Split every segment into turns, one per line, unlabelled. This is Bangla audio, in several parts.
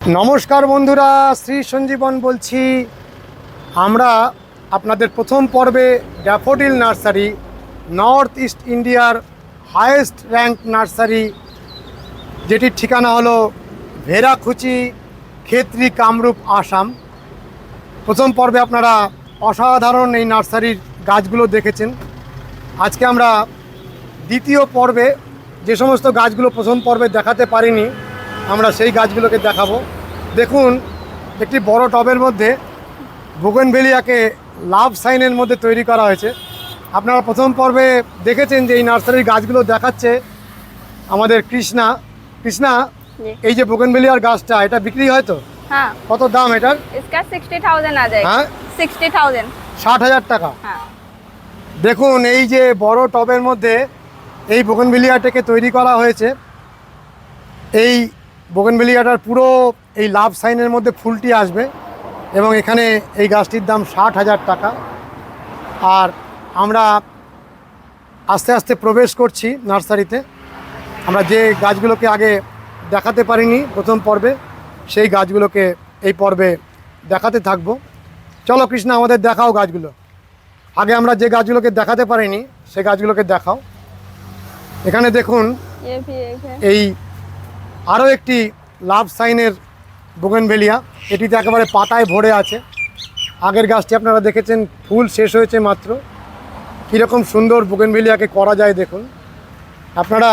নমস্কার বন্ধুরা, শ্রী সঞ্জীবন বলছি। আমরা আপনাদের প্রথম পর্বে ড্যাফোডিল নার্সারি, নর্থ ইস্ট ইন্ডিয়ার হায়েস্ট র্যাঙ্ক নার্সারি, যেটির ঠিকানা হলো ভেরাখুচি খেত্রি কামরূপ আসাম। প্রথম পর্বে আপনারা অসাধারণ এই নার্সারির গাছগুলো দেখেছেন। আজকে আমরা দ্বিতীয় পর্বে যে সমস্ত গাছগুলো প্রথম পর্বে দেখাতে পারিনি আমরা সেই গাছগুলোকে দেখাবো। দেখুন একটি বড় টবের মধ্যে বোগেনভেলিয়াকে লাভ সাইনের মধ্যে তৈরি করা হয়েছে। আপনারা প্রথম পর্বে দেখেছেন যে এই নার্সারির গাছগুলো দেখাচ্ছে আমাদের কৃষ্ণা। কৃষ্ণা এই যে বোগেনভেলিয়ার গাছটা এটা বিক্রি হয় তো? কত দাম এটার? হ্যাঁ। ষাট হাজার টাকা। দেখুন এই যে বড় টবের মধ্যে এই বোগেনভেলিয়াটাকে তৈরি করা হয়েছে। এই বোগেনবেলিয়াটার পুরো এই লাভ সাইনের মধ্যে ফুলটি আসবে এবং এখানে এই গাছটির দাম ষাট হাজার টাকা। আর আমরা আস্তে আস্তে প্রবেশ করছি নার্সারিতে। আমরা যে গাছগুলোকে আগে দেখাতে পারিনি প্রথম পর্বে সেই গাছগুলোকে এই পর্বে দেখাতে থাকব। চলো কৃষ্ণা আমাদের দেখাও গাছগুলো। আগে আমরা যে গাছগুলোকে দেখাতে পারিনি সে গাছগুলোকে দেখাও। এখানে দেখুন এই আরও একটি লাভ সাইনের বোগেনভেলিয়া। এটিতে একেবারে পাতায় ভরে আছে। আগের গাছটি আপনারা দেখেছেন, ফুল শেষ হয়েছে মাত্র। কীরকম সুন্দর বোগেনভেলিয়াকে করা যায় দেখুন। আপনারা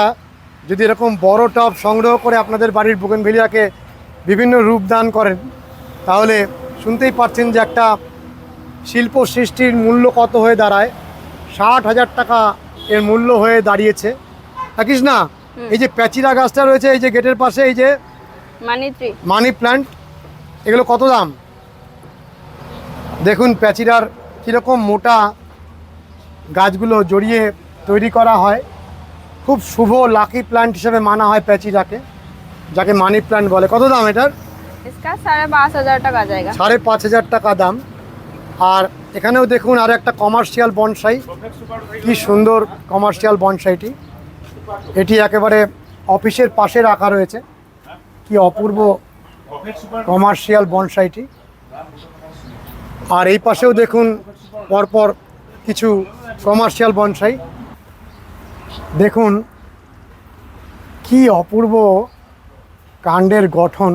যদি এরকম বড় টব সংগ্রহ করে আপনাদের বাড়ির বোগেনভেলিয়াকে বিভিন্ন রূপ দান করেন, তাহলে শুনতেই পাচ্ছেন যে একটা শিল্প সৃষ্টির মূল্য কত হয়ে দাঁড়ায়। ষাট হাজার টাকা এর মূল্য হয়ে দাঁড়িয়েছে। থাকিস না এই যে প্যাচিরা গাছটা রয়েছে এই যে গেটের পাশে এই যে
মানি
প্ল্যান্ট এগুলো কত দাম? দেখুন প্যাচিরার কীরকম মোটা গাছগুলো জড়িয়ে তৈরি করা হয়। খুব শুভ লাকি প্ল্যান্ট হিসেবে মানা হয় প্যাচিরাকে যাকে মানি প্ল্যান্ট বলে। কত দাম এটার? সাড়ে পাঁচ হাজার টাকা দাম। আর এখানেও দেখুন আর একটা কমার্শিয়াল বনসাই কি সুন্দর কমার্শিয়াল বনসাইটি এটি একেবারে অফিসের পাশে রাখা রয়েছে। কি অপূর্ব কমার্শিয়াল বনসাইটি আর এই পাশেও দেখুন, পরপর কিছু কমার্শিয়াল বনসাই দেখুন, কি অপূর্ব কাণ্ডের গঠন।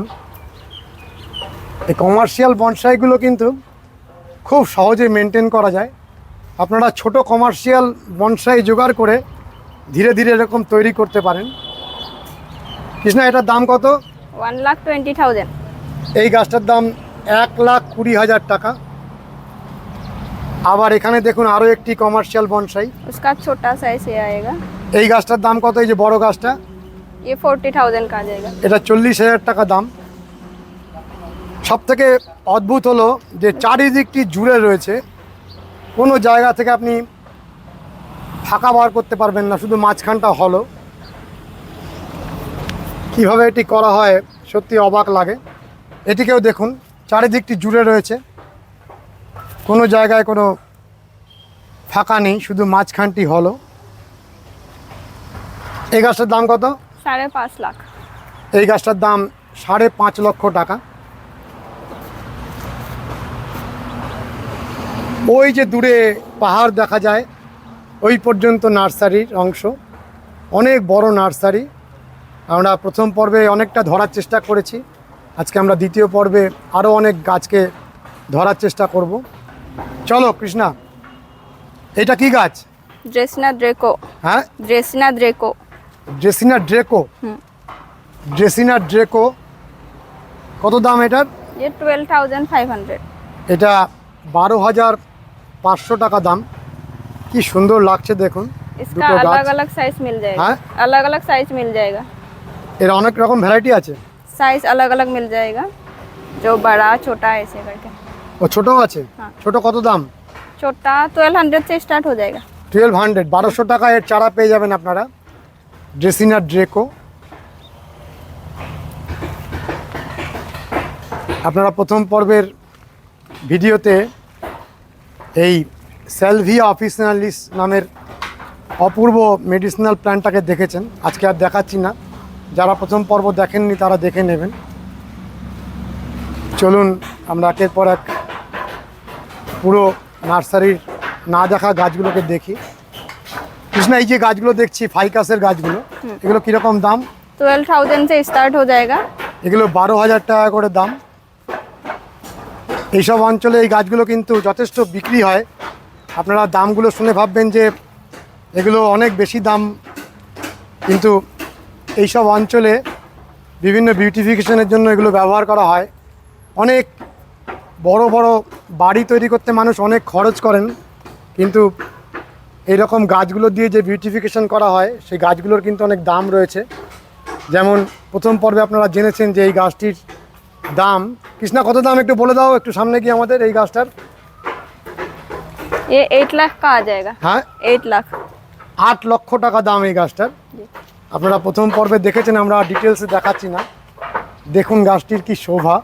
এই কমার্শিয়াল বনসাইগুলো কিন্তু খুব সহজে মেনটেন করা যায়। আপনারা ছোট কমার্শিয়াল বনসাই জোগাড় করে ধীরে ধীরে এরকম তৈরি করতে পারেন কৃষ্ণা এটার দাম কত
वन लाख ट्वेंटी थाउजेंड
এই গাছটার দাম এক লাখ কুড়ি হাজার টাকা আবার এখানে দেখুন আরও একটি কমার্শিয়াল বনসাই
उसका छोटा साइज ये आएगा
এই গাছটার দাম কত এই যে বড় গাছটা
ये फोर्टी थाउजेंड का आ जाएगा
এটা চল্লিশ হাজার টাকা দাম সব থেকে অদ্ভুত হলো যে চারিদিকটি জুড়ে রয়েছে কোনো জায়গা থেকে আপনি ফাঁকা বার করতে পারবেন না শুধু মাঝখানটা হলো। কীভাবে এটি করা হয় সত্যি অবাক লাগে। এটিকেও দেখুন চারিদিকটি জুড়ে রয়েছে। কোনো জায়গায় কোনো ফাঁকা নেই শুধু মাঝখানটি হলো। এই গাছটার দাম কত?
সাড়ে পাঁচ লাখ।
এই গাছটার দাম সাড়ে পাঁচ লক্ষ টাকা। ওই যে দূরে পাহাড় দেখা যায় ওই পর্যন্ত নার্সারির অংশ। অনেক বড় নার্সারি। আমরা প্রথম পর্বে অনেকটা ধরার চেষ্টা করেছি। আজকে আমরা দ্বিতীয় পর্বে আরও অনেক গাছকে ধরার চেষ্টা করব। চলো কৃষ্ণা এটা কি গাছ?
ড্রেসিনা ড্রেকো
হ্যাঁ?
ড্রেসিনা ড্রেকো
ড্রেসিনা ড্রেকো ড্রেসিনা ড্রেকো কত দাম এটার?
টুয়েলভ থাউজেন্ড ফাইভ হান্ড্রেড
এটা বারো হাজার পাঁচশো টাকা দাম। কি সুন্দর লাগছে দেখুন
इसका
দুটো গাছ
अलग अलग साइज मिल जाएगा
हाँ?
अलग अलग साइज मिल जाएगा
এর অনেক রকম ভ্যারাইটি আছে
साइज अलग अलग मिल जाएगा जो बड़ा छोटा ऐसे करके
ও ছোটও আছে
হ্যাঁ।
ছোট কত দাম
छोटा ट्वेल्व हंड्रेड से स्टार्ट हो जाएगा
টুয়েলভ হান্ড্রেড বারোশো টাকা এর চারা পেয়ে যাবেন আপনারা ড্রেসিনা ড্রেকো আপনারা প্রথম পর্বের ভিডিওতে এই সেলভিয়া অফিসিনালিস নামের অপূর্ব মেডিসিনাল প্ল্যান্টটাকে দেখেছেন। আজকে আর দেখাচ্ছি না। যারা প্রথম পর্ব দেখেননি তারা দেখে নেবেন। চলুন আমরা একের পর এক পুরো নার্সারির না দেখা গাছগুলোকে দেখি। কৃষ্ণা এই যে গাছগুলো দেখছি ফাইকাসের গাছগুলো এগুলো কীরকম দাম?
টুয়েলভ থাউজেন্ড সে স্টার্ট হয়ে যায়
এগুলো বারো হাজার টাকা করে দাম। এইসব অঞ্চলে এই গাছগুলো কিন্তু যথেষ্ট বিক্রি হয়। আপনারা দামগুলো শুনে ভাববেন যে এগুলো অনেক বেশি দাম, কিন্তু এইসব অঞ্চলে বিভিন্ন বিউটিফিকেশনের জন্য এগুলো ব্যবহার করা হয়। অনেক বড় বড় বাড়ি তৈরি করতে মানুষ অনেক খরচ করেন, কিন্তু এইরকম গাছগুলো দিয়ে যে বিউটিফিকেশন করা হয়, সেই গাছগুলোর কিন্তু অনেক দাম রয়েছে। যেমন প্রথম পর্বে আপনারা জেনেছেন যে এই গাছটির দাম, কৃষ্ণা কত দাম একটু বলে দাও, একটু সামনে গিয়ে আমাদের এই গাছটার।
ये एट लाख का आ जाएगा
হ্যাঁ
एट लाख
আট লক্ষ টাকা দাম এই গাছটার
জি।
আপনারা প্রথম পর্বে দেখেছেন আমরা ডিটেলসে দেখাচ্ছি না দেখুন গাছটির কি শোভা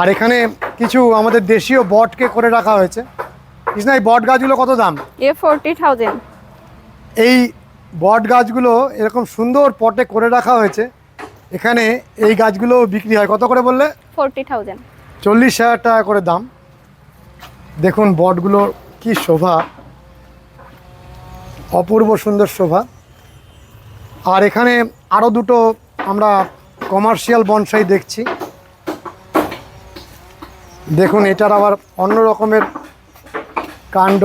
আর এখানে কিছু আমাদের দেশীয় বটকে করে রাখা হয়েছে কৃষ্ণা এই বট গাছগুলো কত দাম
ये फोर्टी थाउजेंड
এই বট গাছগুলো এরকম সুন্দর পটে করে রাখা হয়েছে এখানে এই গাছগুলো বিক্রি হয় কত করে বললে
फोर्टी थाउजेंड
চল্লিশ হাজার টাকা করে দাম দেখুন বটগুলোর কি শোভা। অপূর্ব সুন্দর শোভা। আর এখানে আরও দুটো আমরা কমার্শিয়াল বনসাই দেখছি। দেখুন, এটার আবার অন্য রকমের কাণ্ড।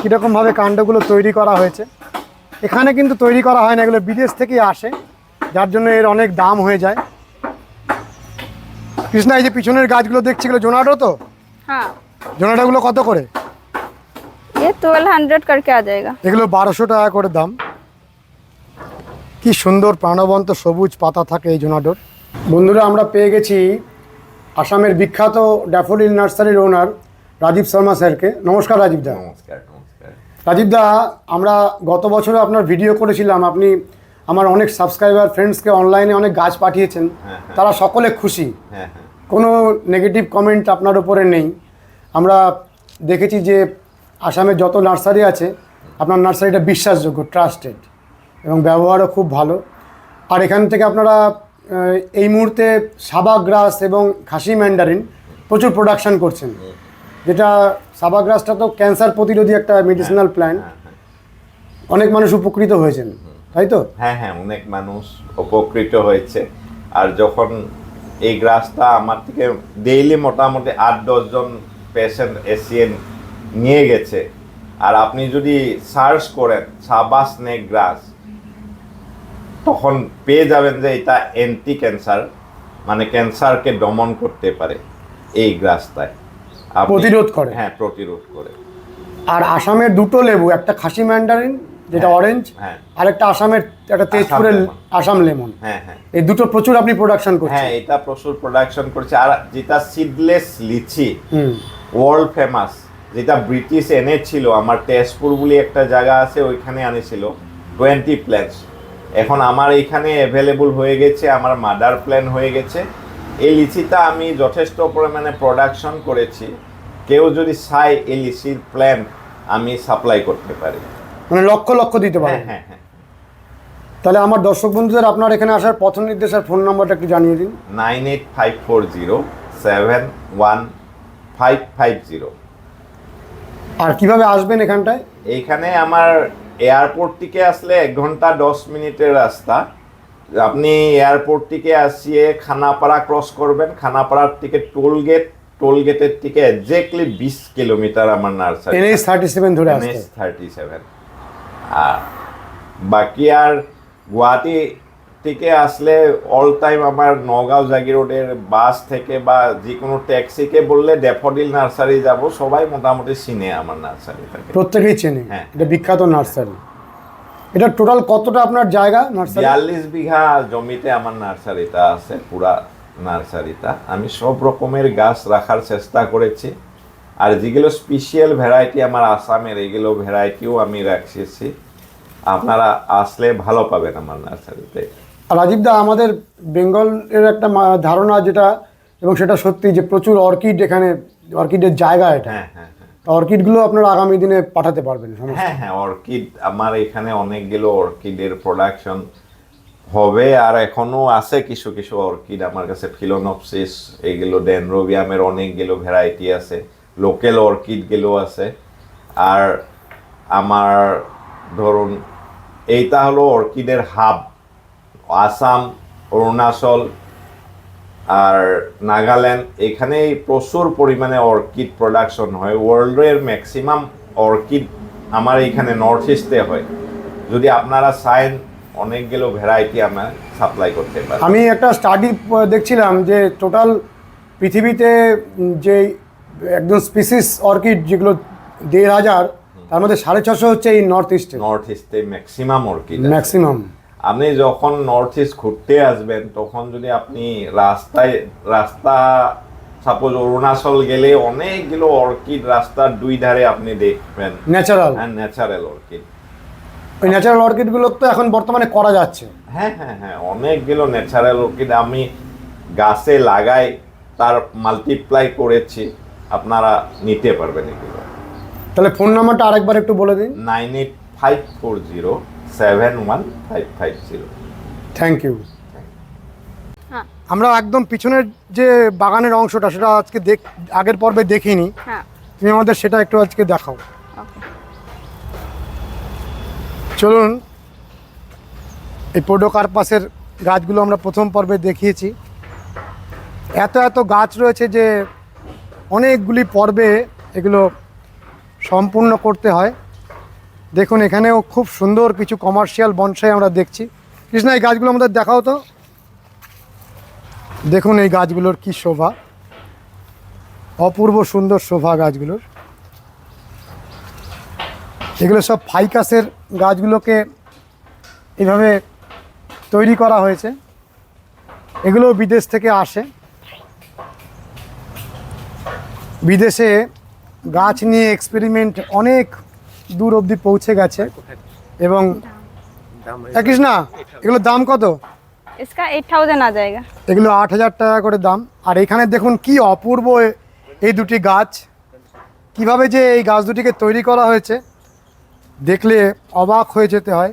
কীরকমভাবে কাণ্ডগুলো তৈরি করা হয়েছে। এখানে কিন্তু তৈরি করা হয় না, এগুলো বিদেশ থেকে আসে। যার জন্য এর অনেক দাম হয়ে যায়। কৃষ্ণা, এই যে পিছনের গাছগুলো দেখছি, এগুলো জোনাটো তো?
हाँ
জোনাটোগুলো কত করে
ये ट्वेल्व हंड्रेड करके आ जाएगा
এগুলো বারোশো টাকা করে দাম কি সুন্দর প্রাণবন্ত সবুজ পাতা থাকে এই জোনাটোর বন্ধুরা আমরা পেয়ে গেছি আসামের বিখ্যাত ড্যাফোডিল নার্সারির ওনার রাজীব শর্মা স্যারকে নমস্কার রাজীব দা
নমস্কার নমস্কার
রাজীব দা আমরা গত বছরে আপনার ভিডিও করেছিলাম আপনি আমার অনেক সাবস্ক্রাইবার ফ্রেন্ডসকে অনলাইনে অনেক গাছ পাঠিয়েছেন
হ্যাঁ, হ্যাঁ।
তারা সকলে খুশি
হ্যাঁ হ্যাঁ
কোনো নেগেটিভ কমেন্ট আপনার উপরে নেই আমরা দেখেছি যে আসামের যত নার্সারি আছে আপনার নার্সারিটা বিশ্বাসযোগ্য ট্রাস্টেড এবং ব্যবহারও খুব ভালো। আর এখান থেকে আপনারা এই মুহূর্তে সাবা গ্রাস এবং খাসি ম্যান্ডারিন প্রচুর প্রোডাকশান করছেন। যেটা সাবা গ্রাসটা তো ক্যান্সার প্রতিরোধী একটা মেডিসিনাল প্ল্যান্ট
হ্যাঁ, হ্যাঁ।
অনেক মানুষ উপকৃত হয়েছেন তাই তো?
হ্যাঁ হ্যাঁ অনেক মানুষ উপকৃত হয়েছে। আর যখন এই গ্রাসটা আমার থেকে ডেইলি মোটামুটি আট দশজন পেশেন্ট এসিয়ে নিয়ে গেছে। আর আপনি যদি সার্চ করেন সাবা স্নেক গ্রাস তখন পেয়ে যাবেন যে এটা অ্যান্টি ক্যান্সার মানে ক্যান্সারকে দমন করতে পারে এই গ্রাসটায়।
প্রতিরোধ করে।
হ্যাঁ প্রতিরোধ করে।
আর আসামের দুটো লেবু একটা খাসি ম্যান্ডারিন যেটা অরেঞ্জ
হ্যাঁ।
আর একটা আসামের একটা তেজপুরের। আসাম লেমন।
হ্যাঁ হ্যাঁ।
এই দুটো প্রচুর আপনি প্রোডাকশন করছেন।
হ্যাঁ এটা প্রচুর প্রোডাকশন করছে। আর যেটা seedless litchi
hmm.
World famous যেটা ব্রিটিশ এনেছিল আমার তেজপুর বলে একটা জায়গা আছে ওইখানে আনেছিল টোয়েন্টি প্ল্যান্টস এখন আমার এইখানে অ্যাভেলেবল হয়ে গেছে আমার মাদার প্ল্যান হয়ে গেছে। এই লিচিটা আমি যথেষ্ট পরিমাণে প্রোডাকশন করেছি। কেউ যদি চায় এই লিচির প্ল্যান আমি সাপ্লাই করতে পারি।
মানে লক্ষ লক্ষ দিতে
হ্যাঁ
পারেন
হ্যাঁ হ্যাঁ।
তাহলে আমার দর্শক বন্ধুদের আপনার এখানে আসার পথ নির্দেশ আর ফোন নাম্বারটা একটু জানিয়ে দিন।
Nine eight five four zero seven one five five zero
আর কীভাবে আসবেন এখানটায়?
এইখানে আমার এয়ারপোর্ট থেকে আসলে এক ঘণ্টা দশ মিনিটের রাস্তা। আপনি এয়ারপোর্ট থেকে আসিয়ে খানাপাড়া ক্রস করবেন। খানাপাড়ার থেকে টোল গেট টোল গেটের থেকে এক্স্যাক্টলি বিশ কিলোমিটার আমার নার্সারি।
এনএইচ থার্টি সেভেন ধরে
এমএস থার্টি সেভেন। আর বাকি আর গুয়াহাটি থেকে আসলে অল টাইম আমার নগাঁও জাগি রোডের বাস থেকে বা যে কোনো ট্যাক্সিকে বললে ড্যাফোডিল নার্সারি যাব সবাই মোটামুটি চিনে আমার নার্সারিটাকে
প্রত্যেকেই চেনে।
হ্যাঁ।
এটা বিখ্যাত নার্সারি এটা টোটাল কতটা আপনার জায়গা নার্সারি
বিয়াল্লিশ বিঘা জমিতে আমার নার্সারিটা আছে পুরা নার্সারিটা আমি সব রকমের গাছ রাখার চেষ্টা করেছি। আর যেগুলো স্পেশিয়াল ভ্যারাইটি আমার আসামের এগুলো ভ্যারাইটিও আমি রাখছি আপনারা আসলে ভালো পাবেন আমার নার্সারিতে
আর রাজীব দা আমাদের বেঙ্গলের একটা ধারণা যেটা এবং সেটা সত্যি যে প্রচুর অর্কিড এখানে অর্কিডের জায়গা এটা।
হ্যাঁ হ্যাঁ হ্যাঁ।
অর্কিডগুলো আপনারা আগামী দিনে পাঠাতে পারবেন
হ্যাঁ হ্যাঁ অর্কিড আমার এখানে অনেকগুলো অর্কিডের প্রোডাকশন হবে আর এখনও আছে কিছু কিছু অর্কিড আমার কাছে ফিলোনপসিস এইগুলো ডেনরোবিয়ামের অনেকগুলো ভ্যারাইটি আছে লোকাল অর্কিডগুলো আছে। আর আমার ধরুন এইটা হলো অর্কিডের হাব আসাম অরুণাচল আর নাগাল্যান্ড এখানেই প্রচুর পরিমাণে অর্কিড প্রোডাকশন হয়। ওয়ার্ল্ডের ম্যাক্সিমাম অর্কিড আমার এইখানে নর্থ ইস্টে হয়। যদি আপনারা চাইন অনেকগুলো ভ্যারাইটি আমরা সাপ্লাই করতে পারি।
আমি একটা স্টাডি দেখছিলাম যে টোটাল পৃথিবীতে যে একদম স্পিসিস অর্কিড যেগুলো দেড় হাজার তার মধ্যে সাড়ে ছশো হচ্ছে এই নর্থ ইস্টে
নর্থ ইস্টে ম্যাক্সিমাম অর্কিড
ম্যাক্সিমাম
আপনি যখন নর্থ ইস্ট ঘুরতে আসবেন তখন যদি আপনি রাস্তায় রাস্তা সাপোজ অরুণাচল গেলে অনেকগুলো অর্কিড রাস্তার দুই ধারে আপনি দেখবেন।
ন্যাচারাল
হ্যাঁ ন্যাচারাল অর্কিড
ওই ন্যাচারাল অর্কিডগুলো তো এখন বর্তমানে করা যাচ্ছে।
হ্যাঁ হ্যাঁ হ্যাঁ অনেকগুলো ন্যাচারাল অর্কিড আমি গাছে লাগাই তার মাল্টিপ্লাই করেছি আপনারা নিতে পারবেন এগুলো।
তাহলে ফোন নাম্বারটা আরেকবার একটু বলে দিন।
Nine eight five four zero seven one five five
zero thank
you
আমরা একদম পিছনের যে বাগানের অংশটা সেটা আজকে দেখ আগের পর্বে দেখিনি।
হ্যাঁ।
তুমি আমাদের সেটা একটু আজকে দেখাও। চলুন এই পোডোকার্পাসের গাছগুলো আমরা প্রথম পর্বে দেখিয়েছি। এত এত গাছ রয়েছে যে অনেকগুলি পর্বে এগুলো সম্পূর্ণ করতে হয়। দেখুন, এখানেও খুব সুন্দর কিছু কমার্শিয়াল বনসাই আমরা দেখছি। কৃষ্ণা, এই গাছগুলো আমাদের দেখাও তো। দেখুন, এই গাছগুলোর কি শোভা। অপূর্ব সুন্দর শোভা গাছগুলোর। এগুলো সব ফাইকাসের গাছগুলোকে এইভাবে তৈরি করা হয়েছে। এগুলো বিদেশ থেকে আসে। বিদেশে গাছ নিয়ে এক্সপেরিমেন্ট অনেক দূর অবধি পৌঁছে গেছে। এবং হ্যাঁ, কৃষ্ণা এগুলোর দাম কত? এগুলো আট হাজার টাকা করে দাম। আর এখানে দেখুন কি অপূর্ব এই দুটি গাছ। কীভাবে যে এই গাছ দুটিকে তৈরি করা হয়েছে দেখলে অবাক হয়ে যেতে হয়।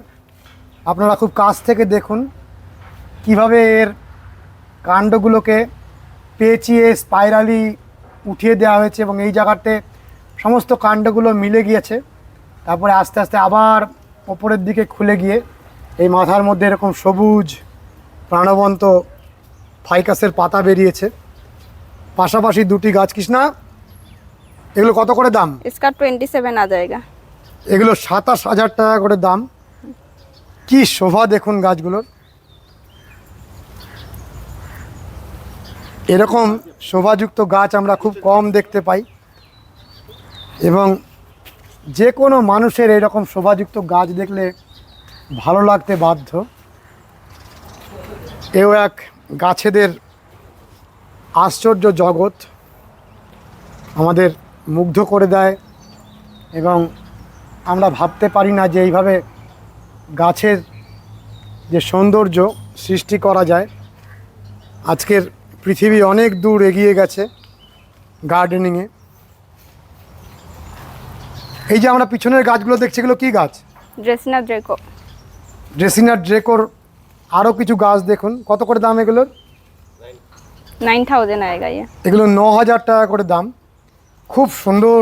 আপনারা খুব কাছ থেকে দেখুন কীভাবে এর কাণ্ডগুলোকে পেঁচিয়ে স্পাইরালি উঠিয়ে দেওয়া হয়েছে এবং এই জায়গাতে সমস্ত কাণ্ডগুলো মিলে গিয়েছে। তারপরে আস্তে আস্তে আবার ওপরের দিকে খুলে গিয়ে এই মাথার মধ্যে এরকম সবুজ প্রাণবন্ত ফাইকাসের পাতা বেরিয়েছে। পাশাপাশি দুটি গাছ কৃষ্ণা এগুলো কত করে দাম?
সেভেন জায়গা।
এগুলো সাতাশ হাজার টাকা করে দাম। কি শোভা দেখুন গাছগুলোর। এরকম শোভাযুক্ত গাছ আমরা খুব কম দেখতে পাই। এবং যে কোনো মানুষের এরকম শোভাযুক্ত গাছ দেখলে ভালো লাগতে বাধ্য। এও এক গাছেদের আশ্চর্য জগৎ আমাদের মুগ্ধ করে দেয় এবং আমরা ভাবতে পারি না যে এইভাবে গাছের যে সৌন্দর্য সৃষ্টি করা যায়। আজকের পৃথিবী অনেক দূর এগিয়ে গেছে গার্ডেনিংয়ে। এই যে আমরা পিছনের গাছগুলো দেখছি এগুলো কি গাছ?
ড্রেসিনা ড্রেকো
ড্রেসিনা ড্রেকোর আরও কিছু গাছ দেখুন। কত করে দাম এগুলোর?
নাইন থাউজেন্ড আয়েগা
এগুলো ন হাজার টাকা করে দাম। খুব সুন্দর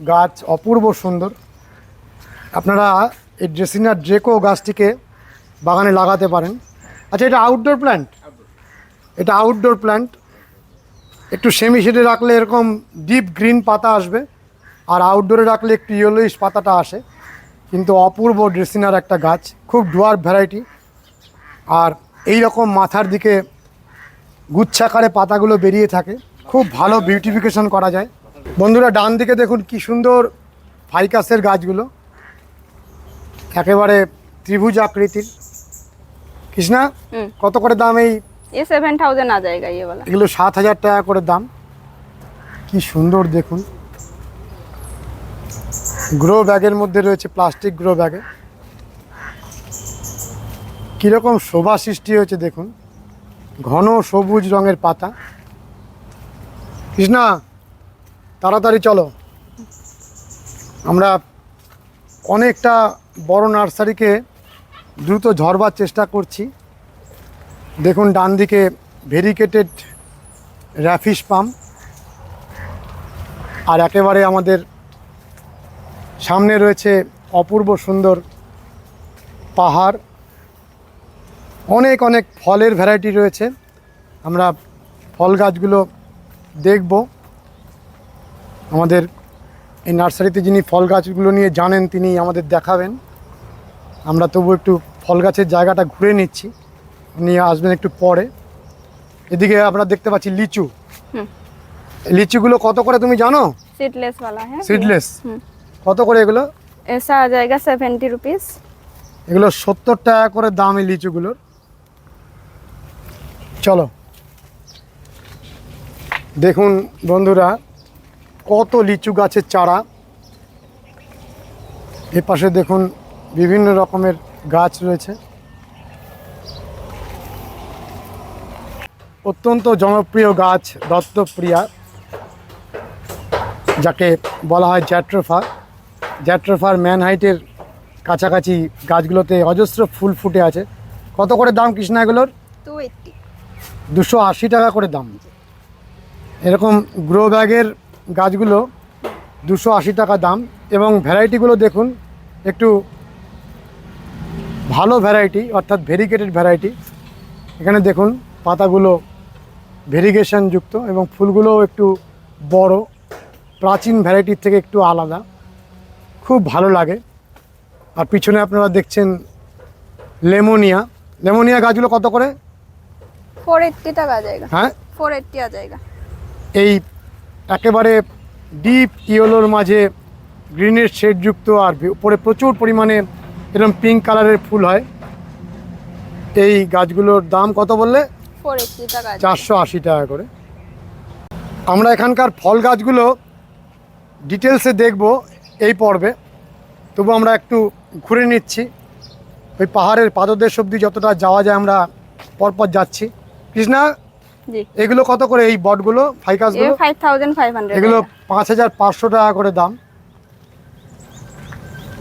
গাছ অপূর্ব সুন্দর। আপনারা এই ড্রেসিনা ড্রেকো গাছটিকে বাগানে লাগাতে পারেন। আচ্ছা এটা আউটডোর প্ল্যান্ট এটা আউটডোর প্ল্যান্ট একটু সেমি শেডে রাখলে এরকম ডিপ গ্রিন পাতা আসবে। আর আউটডোরে রাখলে একটু ইয়েলোইশ পাতাটা আসে। কিন্তু অপূর্ব ড্রেসিনার একটা গাছ খুব ডুয়ার ভ্যারাইটি আর এই রকম মাথার দিকে গুচ্ছাকারে পাতাগুলো বেরিয়ে থাকে খুব ভালো বিউটিফিকেশন করা যায়। বন্ধুরা ডান দিকে দেখুন কি সুন্দর ফাইকাসের গাছগুলো। একেবারে ত্রিভুজ আকৃতির। কৃষ্ণা কত করে দাম এই?
সেভেন থাউজেন্ড না জায়গা
এগুলো সাত হাজার টাকা করে দাম। কি সুন্দর দেখুন। গ্রো ব্যাগের মধ্যে রয়েছে, প্লাস্টিক গ্রো ব্যাগে। কীরকম শোভা সৃষ্টি হয়েছে দেখুন। ঘন সবুজ রঙের পাতা। কৃষ্ণা, তাড়াতাড়ি চলো। আমরা অনেকটা বড় নার্সারিকে দ্রুত ঝরবার চেষ্টা করছি। দেখুন ডান দিকে ভেরিকেটেড র্যাফিস পাম্প। আর একেবারে আমাদের সামনে রয়েছে অপূর্ব সুন্দর পাহাড়। অনেক অনেক ফলের ভ্যারাইটি রয়েছে। আমরা ফল গাছগুলো দেখব। আমাদের এই নার্সারিতে যিনি ফল গাছগুলো নিয়ে জানেন তিনি আমাদের দেখাবেন। আমরা তবু একটু ফল গাছের জায়গাটা ঘুরে নিচ্ছি। নিয়ে আসবেন একটু পরে। এদিকে আমরা দেখতে পাচ্ছি লিচু। লিচুগুলো কত করে তুমি জানো? সিডলেস
সিডলেস
কত করে এগুলো?
সারা জায়গা সেভেন্টি রুপিস
এগুলো সত্তর টাকা করে দাম এই লিচুগুলোর চলো। দেখুন বন্ধুরা কত লিচু গাছের চারা। এই পাশে দেখুন বিভিন্ন রকমের গাছ রয়েছে। অত্যন্ত জনপ্রিয় গাছ দত্তপ্রিয়া যাকে বলা হয় জ্যাট্রোফা। জ্যাট্রোফার ম্যান হাইটের কাছাকাছি গাছগুলোতে অজস্র ফুল ফুটে আছে। কত করে দাম কৃষ্ণা এগুলোর? দুশো আশি টাকা করে দাম। এরকম গ্রো ব্যাগের গাছগুলো দুশো আশি টাকা দাম এবং ভ্যারাইটিগুলো দেখুন একটু ভালো ভ্যারাইটি অর্থাৎ ভেরিগেটেড ভ্যারাইটি। এখানে দেখুন পাতাগুলো ভেরিগেশন যুক্ত এবং ফুলগুলোও একটু বড় প্রাচীন ভ্যারাইটির থেকে একটু আলাদা। খুব ভালো লাগে। আর পিছনে আপনারা দেখছেন লেমোনিয়া। লেমোনিয়া গাছগুলো কত করে?
এইট্টি জায়গা।
হ্যাঁ?
ফোর জায়গা।
এই একেবারে ডিপ ইয়েলোর মাঝে গ্রিনের শেডযুক্ত আর উপরে প্রচুর পরিমাণে এরকম পিঙ্ক কালারের ফুল হয়। এই গাছগুলোর দাম কত বললে? চারশো আশি টাকা করে। আমরা এখানকার ফল গাছগুলো ডিটেলসে দেখব। এই পর্বে। তবু আমরা একটু ঘুরে নিচ্ছি। ওই পাহাড়ের পাদদেশ অব্দি যতটা যাওয়া যায় আমরা পরপর যাচ্ছি। কৃষ্ণা এগুলো কত করে এই বটগুলো ফাইকাসগুলো এগুলো পাঁচ হাজার পাঁচশো টাকা করে দাম।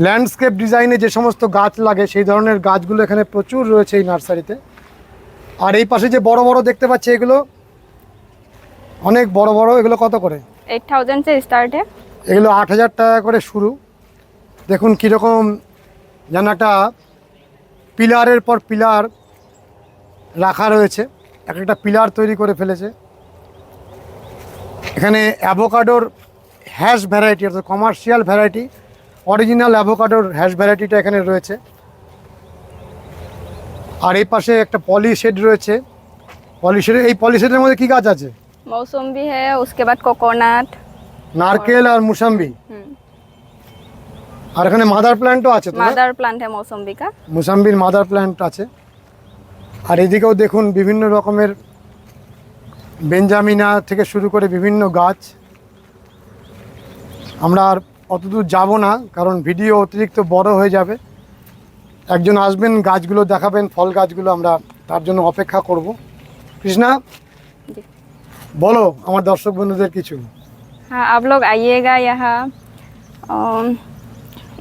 ল্যান্ডস্কেপ ডিজাইনে যে সমস্ত গাছ লাগে সেই ধরনের গাছগুলো এখানে প্রচুর রয়েছে এই নার্সারিতে। আর এই পাশে যে বড় বড় দেখতে পাচ্ছি এগুলো অনেক বড় বড় এগুলো কত করে?
এইট থাউজেন্ড স্টার্টে
এগুলো আট হাজার টাকা করে শুরু। দেখুন কীরকম যেন একটা পিলারের পর পিলার রাখা রয়েছে। এক একটা পিলার তৈরি করে ফেলেছে। এখানে অ্যাভোকাডোর হ্যাশ ভ্যারাইটি অর্থাৎ কমার্শিয়াল ভ্যারাইটি, অরিজিনাল অ্যাভোকাডোর হ্যাশ ভ্যারাইটিটা এখানে রয়েছে। আর এই পাশে একটা পলিশেড রয়েছে। পলিশেড, এই পলিশেডের মধ্যে কী গাছ আছে?
মৌসম্বি হ্যাঁ উসকে বাদ কোকোনাট
নারকেল আর মুসাম্বি। আর এখানে মাদার প্ল্যান্টও আছে
মাদার প্ল্যান্ট হ্যাঁ কা
মুসাম্বির মাদার প্ল্যান্ট আছে। আর এদিকেও দেখুন বিভিন্ন রকমের বেঞ্জামিনা থেকে শুরু করে বিভিন্ন গাছ। আমরা আর অতদূর যাব না কারণ ভিডিও অতিরিক্ত বড় হয়ে যাবে। একজন আসবেন গাছগুলো দেখাবেন ফল গাছগুলো আমরা তার জন্য অপেক্ষা করব। কৃষ্ণা বলো আমার দর্শক বন্ধুদের কিছু।
हाँ आप लोग आइएगा यहाँ अम,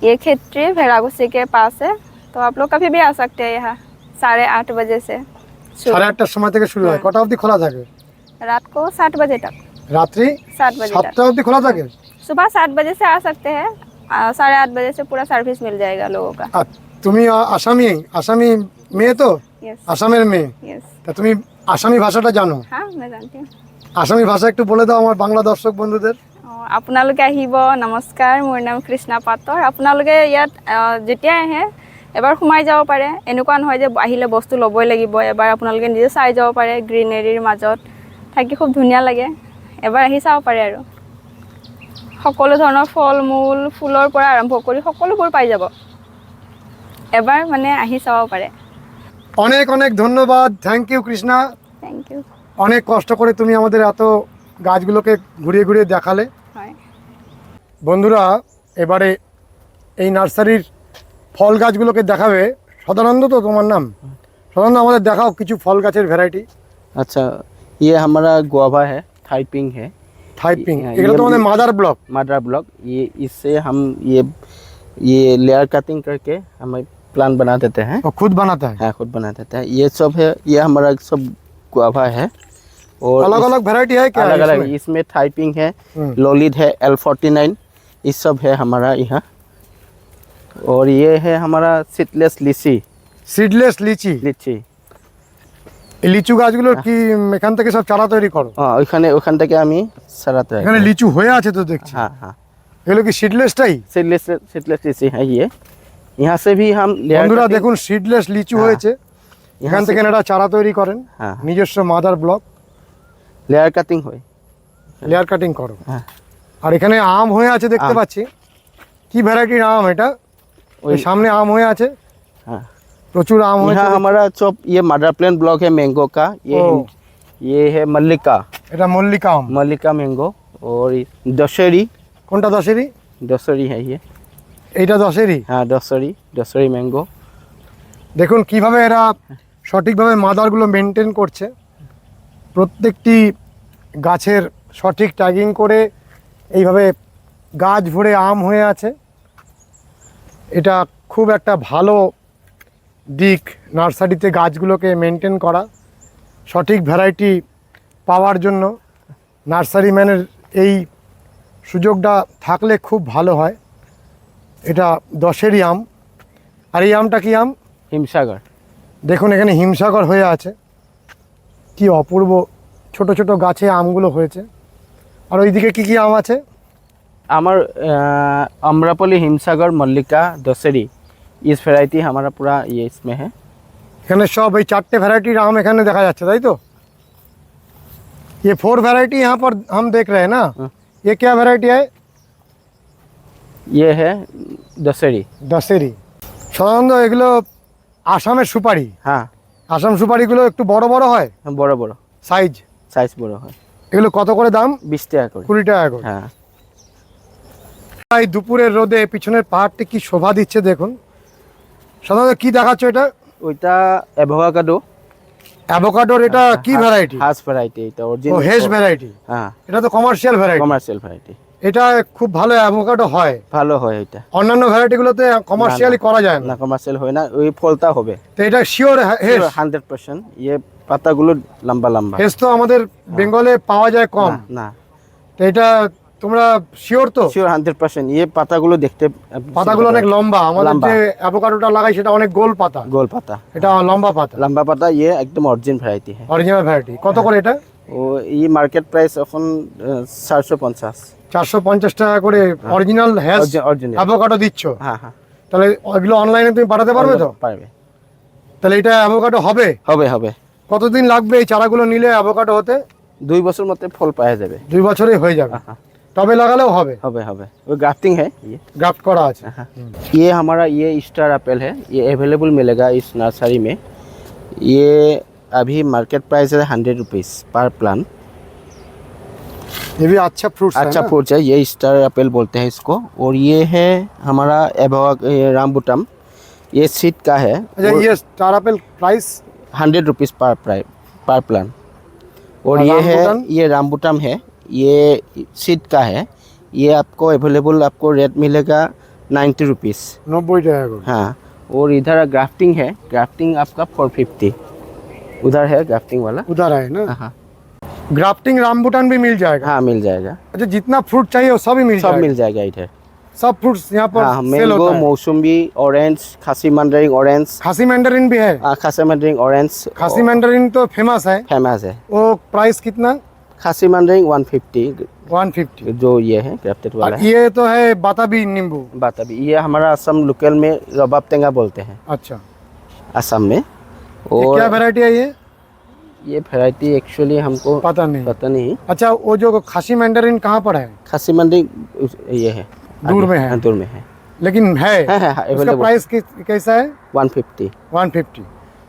ये खेत्री भेड़ागुसी के पास है तो आप लोग कभी भी आ सकते हैं यहाँ साढ़े आठ बजे से शुरू
সাড়ে আটটার সময় থেকে শুরু হয়
হ্যাঁ।
কটা অবধি খোলা থাকে
रात को सात बजे तक
রাত্রি
सात बजे तक
সাতটা অবধি খোলা থাকে
सुबह सात बजे से आ सकते हैं आ, साढ़े आठ बजे से पूरा सर्विस मिल जाएगा लोगों का
আর তুমি আ- আসামি আসামি মেয়ে তো
यस
আসামের মেয়ে
यस
তা তুমি আসামি ভাষাটা জানো
हाँ मैं जानती हूँ
আসামি ভাষা একটু বলে দাও আমাৰ বাংলা দৰ্শক
বন্ধুদেৰ। আপোনালোকে আহিব নমস্কাৰ মোৰ নাম কৃষ্ণা পাটৰ। আপোনালোকে ইয়াত আহ, যেতিয়াই আহে এবাৰ সোমাই যাব পাৰে। এনেকুৱা নহয় যে আহিলে বস্তু ল'বই লাগিব এবাৰ আপোনালোকে নিজে চাই যাব পাৰে গ্ৰীনেৰীৰ মাজত। থাকি খুব ধুনীয়া লাগে। এবাৰ আহি চাব পাৰে আৰু। সকলো ধৰণৰ ফল মূল ফুলৰ পৰা আৰম্ভ কৰি সকলোবোৰ পাই যাব। এবাৰ মানে আহি চাব পাৰে।
অনেক অনেক ধন্যবাদ। Thank you Krishna.
Thank you
অনেক কষ্ট করে তুমি আমাদের এত গাছগুলোকে ঘুরিয়ে ঘুরিয়ে দেখালে
হয়
বন্ধুরা এবারে এই নার্সারির ফল গাছগুলোকে দেখাবে সদানন্দ তো তোমার নাম সদানন্দ আমাদের দেখাও কিছু ফল গাছের ভ্যারাইটি
अच्छा ये हमारा गुआवा है थाईपिंग है
থাইপিং
হ্যাঁ,
এগুলো
ये
তোমাদের
भी-
মাদার ব্লক
मडरा ब्लॉक ये इससे हम ये ये लेयर कटिंग करके हमें प्लांट बना देते हैं
वो खुद बनाता है
हाँ खुद बना देते हैं ये सब है ये हमारा सब गुआभा है और
अलग
इस-
अलग वैरायटी है क्या
अलग अलग
इसमें?
इसमें टाइपिंग है
हम्म।
लोलिड है एल फोर्टी नाइन ये सब है हमारा यहाँ और ये है हमारा सीडलेस लीची
সিডলেস লিচি
লিচি
এই লিচু গাছগুলো কি উম, এখান থেকে সব চারা তৈরি করো
হ্যাঁ ওইখানে ওখান থেকে আমি সারাতে
এখানে লিচু হয়ে আছে তো দেখছি
हाँ हाँ
এগুলো কি সিডলেসটাই
सीडलेस सीडलेस लीची है ये यहाँ से भी हम layer
বন্ধুরা
cutting-
দেখুন সিডলেস লিচু
হ্যাঁ।
হয়েছে এখান
से-
থেকে এনারা চারা তৈরি করেন
হ্যাঁ।
নিজস্ব মাদার ব্লক
लेयर कटिंग हुई
লেয়ার কাটিং করো
হ্যাঁ।
আর এখানে আম হয়ে আছে দেখতে
আম।
পাচ্ছি কি ভ্যারাইটির আম এটা ওই
ওই-
সামনে আম হয়ে আছে
हाँ
প্রচুর আম হয়েছে
यहाँ हमारा सब ये मदर प्लान ब्लॉक है मैंगो का ये
ओ।
ये है मल्लिका
এটা মল্লিকা আম
मल्लिका मैंगो और ये दशहरी
কোনটা দশেরই
दशहरी है ये
এইটা দশেরই
हाँ दशहरी दशहरी मैंगो
দেখুন কিভাবে এরা সঠিকভাবে মাদারগুলো মেনটেন করছে প্রত্যেকটি গাছের সঠিক ট্যাগিং করে এইভাবে গাছ ভরে আম হয়ে আছে। এটা খুব একটা ভালো দিক নার্সারিতে গাছগুলোকে মেনটেন করা সঠিক ভ্যারাইটি পাওয়ার জন্য। নার্সারি ম্যানের এই সুযোগটা থাকলে খুব ভালো হয়। এটা দশেরই আম। আর এই আমটা কি আম?
হিমসাগর।
দেখুন এখানে হিমসাগর হয়ে আছে। কি অপূর্ব ছোট ছোট গাছে আমগুলো হয়েছে আর ওইদিকে কি কি আম আছে
अमर अमरापली हिमसागर मल्लिका दशहरी इस वैरायटी हमारा पूरा ये इसमें है
এখানে সব এই চারটে ভ্যারাইটির आम এখানে দেখা যাচ্ছে তাই তো ये फोर वैरायटी यहाँ पर हम देख रहे हैं ना
हाँ।
ये क्या वैरायटी है
ये है दशहरी
দশেরি সাধারণত এগুলো আসামের সুপারি
हाँ
আসাম সুপারিগুলো একটু বড় বড় হয়
বড় বড়
সাইজ
সাইজ বড় হয়।
এগুলো কত করে দাম?
বিশ টাকা করে।
কুড়ি টাকা করে।
হ্যাঁ।
এই দুপুরের রোদে পিছনের পাহাড়টি কি শোভা দিচ্ছে দেখুন। সাধারণত কি দেখাচ্ছ এটা?
ওইটা অ্যাভোকাডো।
অ্যাভোকাডোর এটা কি ভ্যারাইটি
হাস ভ্যারাইটি এটা অরিজিনাল ও
হেজ ভ্যারাইটি
হ্যাঁ।
এটা তো কমার্শিয়াল ভ্যারাইটি
কমার্শিয়াল ভ্যারাইটি
এটা খুব ভালো অ্যাভোকাডো হয়।
ভালো হয় এটা।
অন্যান্য ভ্যারাইটিগুলোতে কমার্শিয়ালি করা যায়
না। কমার্শিয়াল হয় না ওই ফলটা হবে।
তো এটা শিওর হেজ
হান্ড্রেড পার্সেন্ট ইয়ে পাতাগুলো লম্বা লম্বা।
হেজ তো আমাদের বেঙ্গলে পাওয়া যায় কম।
না,
তো এটা তোমরা শিওর তো?
শিওর হান্ড্রেড পার্সেন্ট ইয়ে পাতাগুলো দেখতে
পাতাগুলো অনেক লম্বা। আমাদের যে অ্যাভোকাডোটা লাগাই সেটা অনেক গোল পাতা।
গোল পাতা।
এটা লম্বা পাতা।
লম্বা পাতা ইয়ে একদম অরিজিন ভ্যারাইটি হ্যাঁ।
অরিজিনাল ভ্যারাইটি কত করে এটা?
ও এই মার্কেট প্রাইস এখন চারশো পঞ্চাশ।
চারশো পঞ্চাশ টাকা করে অরিজিনাল
অরিজিনাল
অ্যাভোকাডো দিচ্ছ?
হ্যাঁ হ্যাঁ।
তাহলে ওইগুলো অনলাইনে তুমি পাঠাতে পারবে তো?
পারবে।
তাহলে এটা অ্যাভোকাডো হবে?
হবে হবে।
কতদিন লাগবে এই চারাগুলো নিলে অ্যাভোকাডো হতে
দুই বছর মধ্যে ফল পাওয়া যাবে
দুই বছরেই হয়ে যাবে
हाँ,
তবে লাগালেও হবে
হবে হবে वो ग्राफ्टिंग है ये
গ্রাফট করা আছে
हाँ। ये हमारा ये स्टार एप्पल है ये अवेलेबल मिलेगा इस नर्सरी में ये अभी मार्केट प्राइस है हंड्रेड रुपीज़ पर प्लान
ये भी अच्छा फ्रूट
अच्छा फ्रूट है ये स्टार एप्पल बोलते हैं इसको और ये है हमारा एबोवा रामबुटम ये सीड का है
अच्छा ये star apple price
hundred rupees पर प्राइ पर प्लान। और ये है ये रामबुटम है ये सीट का है ये आपको अवेलेबल आपको रेट मिलेगा नाइन्टी रुपीज़
नब्बे
हाँ और इधर ग्राफ्टिंग है ग्राफ्टिंग आपका फोर फिफ्टी। उधर है ग्राफ्टिंग वाला?
उधर है ना?
हाँ।
ग्राफ्टिंग रामबुटान भी मिल जाएगा?
हाँ मिल जाएगा।
अच्छा जितना फ्रूट चाहिए वो सब मिल
सब मिल जाएगा इधर।
सब फ्रूट्स यहाँ पर
हाँ
सेल
मैंगो
होता है।
मौसम्बी ऑरेंज खासी मंडरिंग ऑरेंज
खासी मैंडरिन भी है।
Khasi mandarin orange
Khasi mandarin तो फ़ेमस है।
फ़ेमस है।
वो प्राइस कितना?
Khasi mandarin one fifty
one fifty
जो ये है ग्राफ्टेड वाला है।
ये तो है बताबी नींबू।
बात अभी ये हमारा असम लोकल में रबाब टेंगा बोलते हैं।
अच्छा।
असम में। और
क्या वैरायटी है ये?
ये वैरायटी एक्चुअली हमको
पता नहीं।
पता नहीं।
अच्छा वो जो खासी मैंडरिन कहाँ पर है?
खासी मंडी उस- ये है।
दूर में है।
हाँ, दूर में है।
लेकिन है।
है है हाँ
उसका प्राइस कैसा है?
One fifty.
One fifty.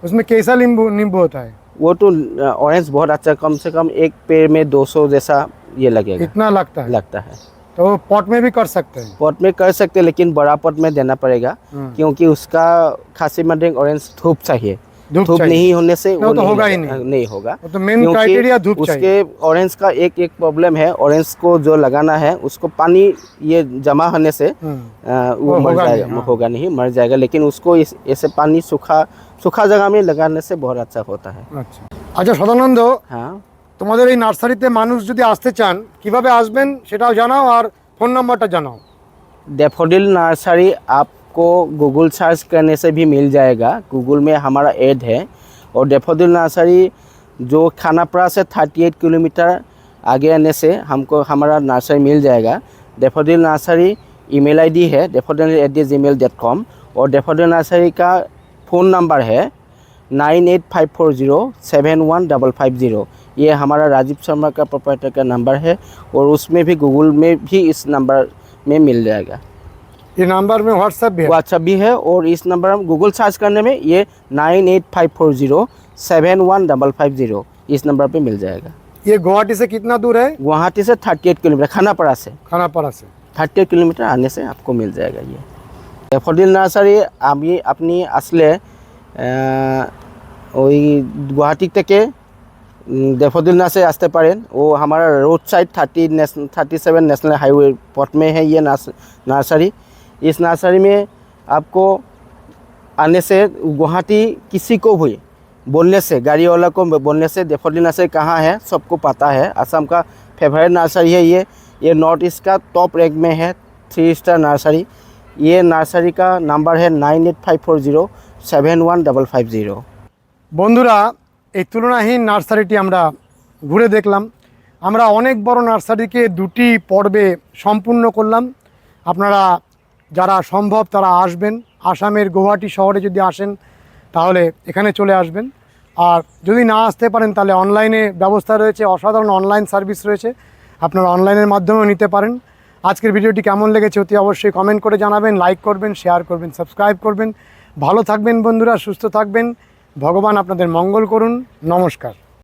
उसमें कैसा नींबू नींबू होता है?
वो तो ऑरेंज बहुत अच्छा कम से कम एक पेड़ में 200 जैसा ये लगेगा।
इतना लगता है?
लगता है।
तो पॉट में भी कर सकते हैं?
पॉट में कर सकते हैं लेकिन बड़ा पॉट में देना पड़ेगा
हम्म।
क्योंकि उसका खासी मंडिंग ऑरेंज धूप चाहिए।
धूप
धूप
चाहिए।
नहीं होने से
वो
वो
तो
नहीं
होगा ही
लगा-
नहीं।
नहीं होगा
वो तो मेन
क्योंकि
क्राइटेरिया धूप
उसके
चाहिए
ऑरेंज का एक एक प्रॉब्लम है ऑरेंज को जो लगाना है उसको पानी ये जमा होने से
हम्म,
आ, वो
वो
मर
होगा
जाएगा
नहीं, हाँ।
होगा नहीं मर जाएगा लेकिन उसको इस ऐसे पानी सूखा सूखा जगह में लगाने से बहुत अच्छा होता है
আচ্ছা আচ্ছা সদানন্দ
हाँ
তোমাদের এই নার্সারিতে মানুষ যদি আসতে চান কিভাবে আসবেন সেটাও জানাও আর ফোন নাম্বারটা জানাও
डेफोडिल नर्सरी आपको गूगल सर्च करने से भी मिल जाएगा गूगल में हमारा ऐड है और डेफोडिल नर्सरी जो खानापड़ा से 38 किलोमीटर आगे आने से हमको हमारा नर्सरी मिल जाएगा डेफोडिल नर्सरी ईमेल आईडी है daffodil at the Gmail dot com और डेफोडिल नर्सरी का फ़ोन नंबर है nine eight five four zero seven one double five zero ये हमारा राजीव शर्मा का प्रोपराइटर का नंबर है और उसमें भी गूगल में भी इस नंबर में मिल जाएगा
ये नंबर में व्हाट्सएप भी है
व्हाट्सअप भी है और इस नंबर में गूगल सर्च करने में ये nine eight five four zero seven one double five zero इस नंबर पे मिल जाएगा
ये गुवाहाटी से कितना दूर है
गुवाहाटी से थर्टी एट किलोमीटर खानापाड़ा से
खानापाड़ा से
থার্টি কিলোমিটার আনে সে आपको मिल जाएगा ये ডেফোডিল নার্সারি আমি আপনি আসলে আহ, ওই গুয়াহাটি থেকে डेफोडिल नार्सरी আসতে পারেন वो हमारा road side thirty thirty seven national highway पथ में है ये नर्स- नर्सरी इस नर्सरी में आपको आने से गुवाहाटी किसी को भी बोलने से गाड़ी वाला को बोलने से डेफोडिल नर्सरी कहाँ है सबको पता है असम का फेवरेट नर्सरी है ये ये नॉर्थ ईस्ट का टॉप रैंक में है थ्री स्टार नर्सरी ये नर्सरी का नंबर है nine eight five four zero seven one double five zero
বন্ধুরা এই তুলনাহীন নার্সারিটি আমরা ঘুরে দেখলাম আমরা অনেক বড় নার্সারিকে দুটি পর্বে সম্পূর্ণ করলাম আপনারা যারা সম্ভব তারা আসবেন। আসামের গুয়াহাটি শহরে যদি আসেন, তাহলে এখানে চলে আসবেন। আর যদি না আসতে পারেন, তাহলে অনলাইনে ব্যবস্থা রয়েছে, অসাধারণ অনলাইন সার্ভিস রয়েছে। আপনারা অনলাইনের মাধ্যমেও নিতে পারেন। আজকের ভিডিওটি কেমন লেগেছে অতি অবশ্যই কমেন্ট করে জানাবেন, লাইক করবেন, শেয়ার করবেন, সাবস্ক্রাইব করবেন। ভালো থাকবেন বন্ধুরা, সুস্থ থাকবেন। ভগবান আপনাদের মঙ্গল করুন। নমস্কার।